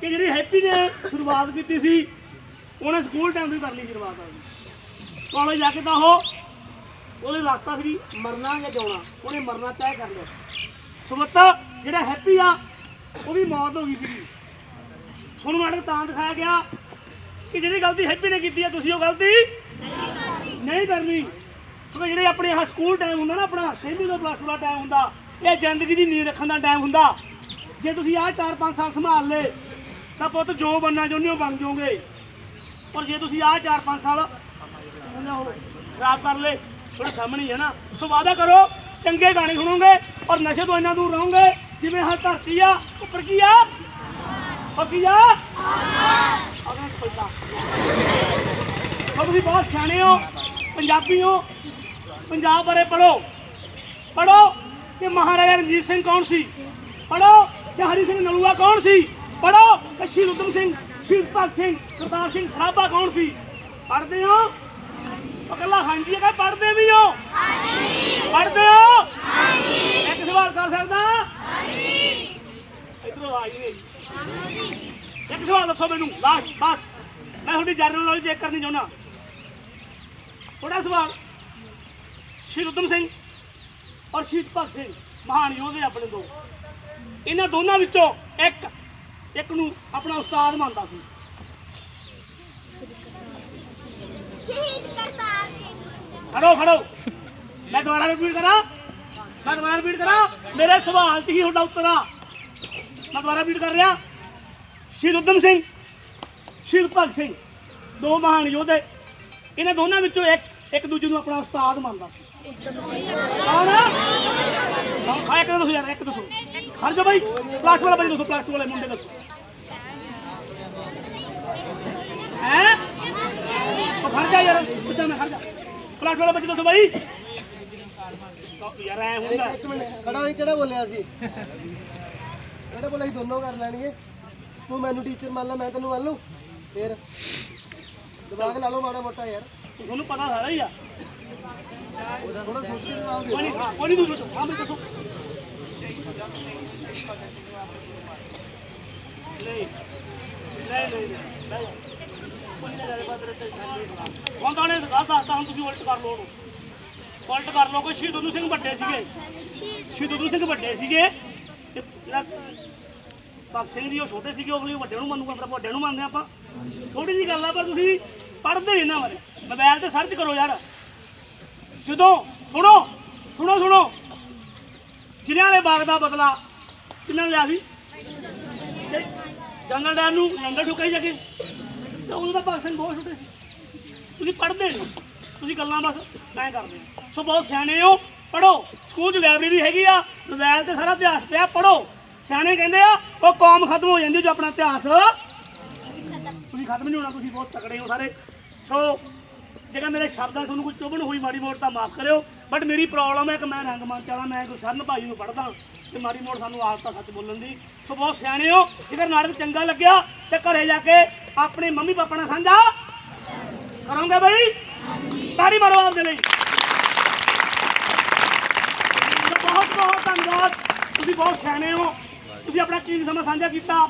ਕਿ ਜਿਹੜੀ ਹੈਪੀ ਨੇ ਸ਼ੁਰੂਆਤ ਕੀਤੀ ਸੀ, ਉਹਨੇ ਸਕੂਲ ਟਾਈਮ ਤੋਂ ਹੀ ਕਰ ਲਈ ਸ਼ੁਰੂਆਤ ਆ ਕਾਲਜ ਜਾ ਕੇ ਤਾਂ ਉਹ, ਉਹਦੇ ਰਸਤਾ ਸੀ ਮਰਨਾ ਜਾਂ ਜਿਉਣਾ, ਉਹਨੇ ਮਰਨਾ ਤੈਅ ਕਰ ਲਿਆ। ਸੁਮੱਤ, ਜਿਹੜਾ ਹੈਪੀ ਆ ਉਹਦੀ ਮੌਤ ਹੋ ਗਈ ਸੀ ਤੁਹਾਨੂੰ ਮਾੜੇ ਤਾਂ ਦਿਖਾਇਆ ਗਿਆ ਕਿ ਜਿਹੜੀ ਗਲਤੀ ਹੈਪੀ ਨੇ ਕੀਤੀ ਆ, ਤੁਸੀਂ ਉਹ ਗਲਤੀ ਨਹੀਂ ਕਰਨੀ। ਕਿਉਂਕਿ ਜਿਹੜੇ ਆਪਣੇ ਆਹ ਸਕੂਲ ਟਾਈਮ ਹੁੰਦਾ ਨਾ, ਆਪਣਾ ਛੇਵੀਂ ਤੋਂ ਪਲੱਸ ਦਾ ਟਾਈਮ ਹੁੰਦਾ, ਇਹ ਜ਼ਿੰਦਗੀ ਦੀ ਨੀਂਹ ਰੱਖਣ ਦਾ ਟਾਈਮ ਹੁੰਦਾ। ਜੇ ਤੁਸੀਂ ਆਹ 4-5 ਸਾਲ ਸੰਭਾਲ ਲਏ ਤਾਂ ਪੁੱਤ ਜੋ ਬੰਨਾ ਚਾਹੁੰਦੇ ਹੋ ਬਣ ਜਾਓਗੇ। ਪਰ ਜੇ ਤੁਸੀਂ ਆਹ 4-5 ਸਾਲ ਖਰਾਬ ਕਰ ਲਏ ਥੋੜਾ ਸਾਹਮਣੇ ਹੈ ਨਾ। ਸੋ ਵਾਅਦਾ ਕਰੋ, ਚੰਗੇ ਗਾਣੇ ਸੁਣੋਗੇ ਔਰ ਨਸ਼ੇ ਤੋਂ ਇੰਨਾ ਦੂਰ ਰਹੋਗੇ ਜਿਵੇਂ ਹਾਂ ਧਰਤੀ ਆ, ਉੱਪਰ ਕੀ ਆ? ਉੱਪਰ ਆ? ਅਗਰ ਪਤਾ ਤੁਸੀਂ ਬਹੁਤ ਸਿਆਣੇ ਹੋ, ਪੰਜਾਬੀ ਹੋ, ਪੰਜਾਬ ਬਾਰੇ ਪੜੋ ਪੜੋ ਕਿ ਮਹਾਰਾਜਾ ਰਣਜੀਤ ਸਿੰਘ ਕੌਣ ਸੀ? ਪੜੋ ਕਿ ਹਰੀ ਸਿੰਘ ਨਲੂਆ ਕੌਣ ਸੀ? ਪੜੋ ਕਿ ਸ਼ਹੀਦ ਊਧਮ ਸਿੰਘ ਸ਼ਹੀਦ ਭਗਤ ਸਿੰਘ, ਕਰਤਾਰ ਸਿੰਘ ਸਰਾਭਾ ਕੌਣ ਸੀ? ਪੜਦੇ ਹੋ? ਉਹ ਕੱਲਾ ਹਾਂਜੀ ਹੈ ਪੜਦੇ ਵੀ ਹੋ? ਹਾਂਜੀ ਪੜਦੇ ਹੋ? ਹਾਂਜੀ ਇੱਕ ਸਵਾਲ ਕਰ ਸਕਦਾ? ਹਾਂਜੀ ਇਧਰੋਂ ਆ ਗਈ ਇੱਕ ਸਵਾਲ ਦੱਸੋ ਮੈਨੂੰ ਲਾਸਟ ਬਸ। ਮੈਂ ਤੁਹਾਡੀ ਜਰਨਲ ਨੌਲੇਜ ਚੈੱਕ ਕਰਨੀ ਚਾਹੁੰਦਾ। ਥੋੜਾ ਸਵਾਲ। ਸ਼ਹੀਦ ਊਧਮ ਸਿੰਘ ਔਰ ਸ਼ਹੀਦ ਭਗਤ ਸਿੰਘ, ਮਹਾਨ ਯੋਧੇ ਆਪਣੇ ਦੋ। ਇਹਨਾਂ ਦੋਨਾਂ ਵਿੱਚੋਂ ਇੱਕ ਇੱਕ ਨੂੰ ਆਪਣਾ ਉਸਤਾਦ ਮੰਨਦਾ ਸੀ। ਸ਼ਹੀਦ ਕਰਤਾਰ ਸਿੰਘ। ਖੜੋ ਖੜੋ। ਮੈਂ ਦੁਬਾਰਾ ਰਿਪੀਟ ਕਰਾਂ? ਮੈਂ ਦੁਬਾਰਾ ਰਿਪੀਟ ਕਰਾਂ? ਮੇਰੇ ਸਵਾਲ 'ਚ ਹੀ ਤੁਹਾਡਾ ਉੱਤਰ ਆ। ਮੈਂ ਦੁਬਾਰਾ ਰਿਪੀਟ ਕਰ ਰਿਹਾ। ਸ਼ਹੀਦ ਊਧਮ ਸਿੰਘ ਸ਼ਹੀਦ ਭਗਤ ਸਿੰਘ ਦੋ ਮਹਾਨ ਯੋਧੇ। ਇਹਨਾਂ ਦੋਨਾਂ ਵਿੱਚੋਂ ਇੱਕ ਇੱਕ ਦੂਜੇ ਨੂੰ ਆਪਣਾ ਉਸਤਾਦ ਮੰਨਦਾ ਸੀ। ਕੌਣ ਖਾ ਇੱਕ ਦੱਸੋ ਯਾਰ ਇੱਕ ਦੱਸੋ। ਖੜ ਜਾ ਬਾਈ ਪਲਾਟ ਵਾਲਾ ਬਾਈ ਦੱਸੋ ਪਲਾਟ ਵਾਲੇ ਮੁੰਡੇ ਦੱਸੋ। ਹੈ? ਖੜ ਜਾ ਯਾਰ ਬੱਚਾ ਮੈਂ ਖੜ ਜਾ। ਪਲਾਟ ਵਾਲਾ ਬੱਚਾ ਦੱਸੋ ਬਾਈ। ਯਾਰ ਐ ਹੁੰਦਾ। ਇੱਕ ਮਿੰਟ ਖੜਾ ਹੋਈ ਕਿਹੜਾ ਬੋਲਿਆ ਸੀ? ਕਿਹੜਾ ਬੋਲਿਆ ਸੀ? ਦੋਨੋਂ ਕਰ ਲੈਣਗੇ। ਤੂੰ ਮੈਨੂੰ ਟੀਚਰ ਮੰਨ ਲੈ ਮੈਂ ਤੈਨੂੰ ਮੰਨ ਲਊ। ਫੇਰ ਦਿਮਾਗ ਲਾ ਲਓ ਮਾੜਾ ਮੋਟਾ ਯਾਰ। ਤੁਹਾਨੂੰ ਪਤਾ ਸਾਰਾ ਹੀ ਆ। ਥੋੜਾ ਸੋਚ ਕੇ ਜਵਾਬ ਦੇ ਨਹੀਂ ਹਾਂ ਕੋਈ ਨਹੀਂ ਤੁਸੀਂ ਨਹੀਂ ਨਹੀਂ ਨਹੀਂ ਕੋਈ ਨਾ ਜਾਰੇ ਬਾਦਰ ਤੇ ਹੁਣ ਤਾਂ ਨੇ ਗੱਲ ਦੱਸਤਾ ਹੁਣ ਤੁਸੀਂ ਉਲਟ ਕਰ ਲਓ ਉਹਨੂੰ ਉਲਟ ਕਰ ਲਓ ਕੋਈ ਸ਼ਹੀਦ ਊਧਮ ਸਿੰਘ ਵੱਡੇ ਸੀਗੇ ਸ਼ਹੀਦ ਊਧਮ ਸਿੰਘ ਵੱਡੇ ਸੀਗੇ ਤੇ ਜਿਹੜਾ ਭਗਤ ਸਿੰਘ ਜੀ ਉਹ ਛੋਟੇ ਸੀਗੇ ਉਹ ਅਗਲੇ ਵੱਡੇ ਨੂੰ ਮੰਨੂਗਾ ਆਪਣਾ ਵੱਡੇ ਨੂੰ ਮੰਨਦੇ ਆਪਾਂ ਥੋੜੀ ਜਿਹੀ ਗੱਲ ਆ ਪਰ ਤੁਸੀਂ ਪੜ੍ਹਦੇ ਨਹੀਂ ਇਹਨਾਂ ਬਾਰੇ ਮੋਬਾਈਲ ਤੇ ਸਰਚ ਕਰੋ ਯਾਰ ਜਦੋਂ, ਸੁਣੋ ਸੁਣੋ ਸੁਣੋ। ਜ਼ਿਲ੍ਹਿਆਂ ਵਾਲੇ ਬਾਗ ਦਾ ਬਦਲਾ ਕਿੰਨਾ ਲਿਆ ਸੀ? ਜੰਗਲ ਡੈਮ ਨੂੰ ਲੰਗਰ ਠੁਕਾਈ ਜਾ ਕੇ। ਤੇ ਉਦੋਂ ਤਾਂ ਭਗਤ ਸਿੰਘ ਬਹੁਤ ਛੋਟੇ ਸੀ। ਤੁਸੀਂ ਪੜ੍ਹਦੇ ਨਹੀਂ। ਤੁਸੀਂ ਗੱਲਾਂ ਬਸ ਮੈਂ ਕਰਦੇ ਸੋ ਬਹੁਤ ਸਿਆਣੇ ਹੋ ਪੜੋ ਸਕੂਲ 'ਚ ਲਾਇਬ੍ਰੇਰੀ ਹੈਗੀ ਆ ਮੋਬਾਈਲ ਤੇ ਸਾਰਾ ਇਤਿਹਾਸ ਪਿਆ ਪੜੋ ਸਿਆਣੇ ਕਹਿੰਦੇ ਆ, ਉਹ ਕੌਮ ਖਤਮ ਹੋ ਜਾਂਦੀ ਜੋ ਆਪਣਾ ਇਤਿਹਾਸ। ਤੁਸੀਂ ਖਤਮ ਨਹੀਂ ਹੋਣਾ, ਤੁਸੀਂ ਬਹੁਤ ਤਕੜੇ ਹੋ ਸਾਰੇ। ਸੋ ਜੇਕਰ ਮੇਰੇ ਸ਼ਬਦਾਂ ਤੁਹਾਨੂੰ ਕੋਈ ਚੁਭਣ ਹੋਈ ਮਾੜੀ ਮੋੜ ਤਾਂ ਮਾਫ ਕਰਿਓ। ਬਟ ਮੇਰੀ ਪ੍ਰੋਬਲਮ ਹੈ ਕਿ ਮੈਂ ਰੰਗਮੰਚ ਵਾਲਾ ਮੈਂ ਕੋਈ ਸਰਨ ਭਾਈ ਨੂੰ ਪੜਦਾ ਤੇ ਮਾੜੀ ਮੋੜ ਸਾਨੂੰ ਆਦਤ ਆ ਸੱਚ ਬੋਲਣ ਦੀ। ਸੋ ਬਹੁਤ ਸਿਆਣੇ ਹੋ ਜੇਕਰ ਨਾਟਕ ਚੰਗਾ ਲੱਗਿਆ ਤੇ ਘਰੇ ਜਾ ਕੇ ਆਪਣੇ ਮੰਮੀ ਪਾਪਾ ਨਾਲ ਸਾਂਝਾ ਕਰੋਗੇ ਬਈ? ਤਾੜੀ ਮਾਰੋ ਆਪਦੇ ਲਈ। ਬਹੁਤ ਬਹੁਤ ਧੰਨਵਾਦ। ਤੁਸੀਂ ਬਹੁਤ ਸਿਆਣੇ ਹੋ। ਤੁਸੀਂ ਆਪਣਾ ਕੀਮਤੀ ਸਮਾਂ ਸਾਂਝਾ ਕੀਤਾ?